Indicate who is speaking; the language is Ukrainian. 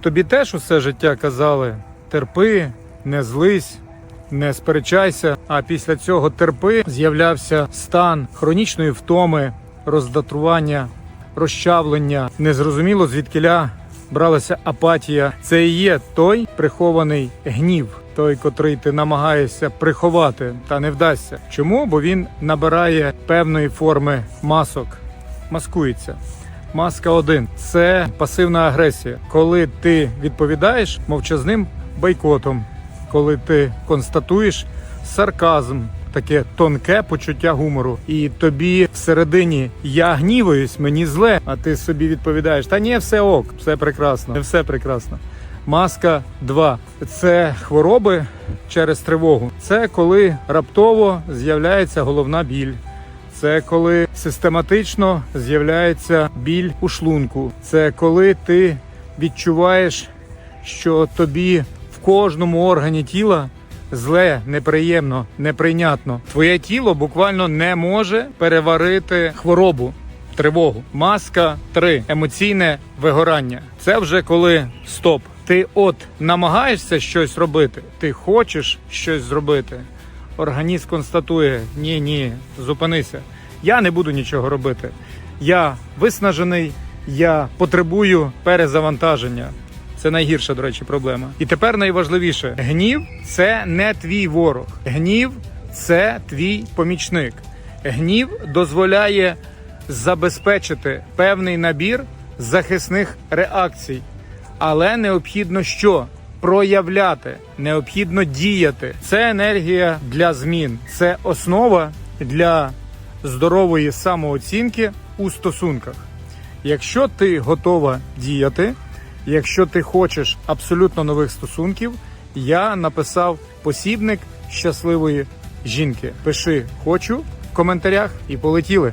Speaker 1: Тобі теж усе життя казали: терпи, не злись, не сперечайся. А після цього терпи з'являвся стан хронічної втоми, роздатування, розчавлення. Незрозуміло звідкиля бралася апатія. Це і є той прихований гнів, той, котрий ти намагаєшся приховати, та не вдасться. Чому? Бо він набирає певної форми масок, маскується. Маска 1 – це пасивна агресія, коли ти відповідаєш мовчазним бойкотом, коли ти констатуєш сарказм, таке тонке почуття гумору, і тобі всередині я гніваюсь, мені зле, а ти собі відповідаєш: та ні, все ок, все прекрасно, не все прекрасно. Маска 2 – це хвороби через тривогу. Це коли раптово з'являється головна біль. Це коли систематично з'являється біль у шлунку. Це коли ти відчуваєш, що тобі в кожному органі тіла зле, неприємно, неприйнятно. Твоє тіло буквально не може переварити хворобу. Тривогу. Маска 3. Емоційне вигорання. Це вже коли стоп. Ти от намагаєшся щось робити, ти хочеш щось зробити. Організм констатує: ні, ні, зупинися. Я не буду нічого робити. Я виснажений, я потребую перезавантаження. Це найгірша, до речі, проблема. І тепер найважливіше: гнів це не твій ворог. Гнів це твій помічник. Гнів дозволяє забезпечити певний набір захисних реакцій. Але необхідно що? Проявляти, необхідно діяти. Це енергія для змін, це основа для здорової самооцінки у стосунках. Якщо ти готова діяти, якщо ти хочеш абсолютно нових стосунків, я написав посібник щасливої жінки. Пиши хочу в коментарях і полетіли.